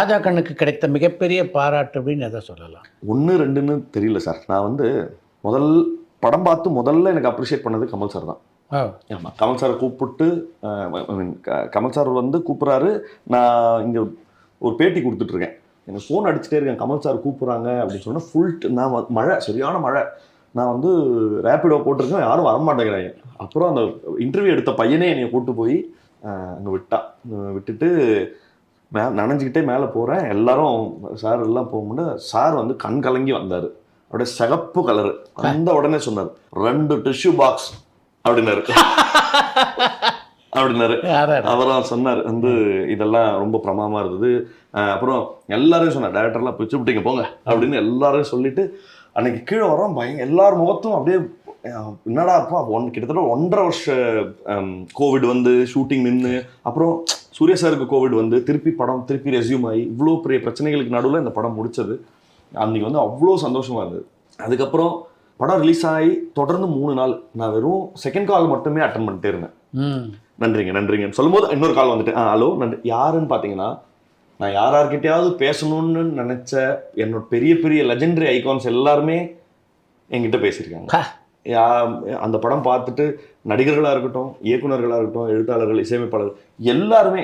ராஜா கண்ணுக்கு கிடைத்த மிகப்பெரிய பாராட்டு அப்படின்னு எதை சொல்லலாம்? ஒன்று ரெண்டுன்னு தெரியல சார். நான் வந்து முதல் படம் பார்த்து முதல்ல எனக்கு அப்ரிஷியேட் பண்ணது கமல் சார் தான். ஆமாம் கமல் சாரை கூப்பிட்டு mean, க- கமல் சார் வந்து கூப்பிட்றாரு. நான் இங்கே ஒரு பேட்டி கொடுத்துட்ருக்கேன். எனக்கு ஃபோன் அடிச்சுட்டே இருக்கேன். கமல் சார் கூப்பிட்றாங்க அப்படின்னு சொன்னால் ஃபுல் நான் மழை சரியான மழை. நான் வந்து ரேப்பிடோ போட்டிருக்கேன். யாரும் வரமாட்டேங்கிறாங்க அப்புறம் அந்த இன்டர்வியூ எடுத்த பையனே என்னை கூப்பிட்டு போய் அங்கே விட்டான் விட்டுட்டு மே நனைஞ்சிக்கிட்டே மேலே போகிறேன் எல்லாரும் சார் எல்லாம் போகும்போது சார் வந்து கண் கலங்கி வந்தார். அப்படியே சிகப்பு கலரு அந்த உடனே சொன்னார் ரெண்டு டிஷ்யூ பாக்ஸ் அப்படின்னாரு. அப்படின்னாரு. அவரும் சொன்னார் வந்து இதெல்லாம் ரொம்ப பிரமாமா இருந்தது. அப்புறம் எல்லாரும் சொன்னார் டேரக்டர்லாம் பிச்சு விட்டீங்க போங்க. அப்படின்னு எல்லாரும் சொல்லிட்டு அன்னைக்கு கீழே வரோம் பயங்க எல்லார் முகத்தும் அப்படியே என்னடா அப்பா ஒன் கிட்டத்தட்ட ஒன்றரை வருஷம் கோவிட் வந்து ஷூட்டிங் நின்று அப்புறம் சூர்யா சாருக்கு கோவிட் வந்து திருப்பி படம் திருப்பி ரெஸ்யூம் ஆகி இவ்வளோ பெரிய பிரச்சனைகளுக்கு நடுவில் இந்த படம் முடிச்சது. அன்னைக்கு வந்து அவ்வளோ சந்தோஷமா இருந்தது. அதுக்கப்புறம் படம் ரிலீஸ் ஆகி தொடர்ந்து மூணு நாள். நான் வெறும் செகண்ட் கால் மட்டுமே அட்டன் பண்ணிட்டே இருந்தேன். நன்றிங்க நன்றிங்கன்னு சொல்லும்போது இன்னொரு கால் வந்துட்டு ஆ ஹலோ நன்றி. யாருன்னு பார்த்தீங்கன்னா நான் யார் யார்கிட்டயாவது பேசணும்னு நினச்ச என்னோட பெரிய பெரிய லெஜெண்டரி ஐகான்ஸ் எல்லாருமே என்கிட்ட பேசியிருக்காங்க. யா அந்த படம் பார்த்துட்டு நடிகர்களாக இருக்கட்டும் இயக்குனர்களாக இருக்கட்டும் எழுத்தாளர்கள் இசையமைப்பாளர்கள் எல்லாருமே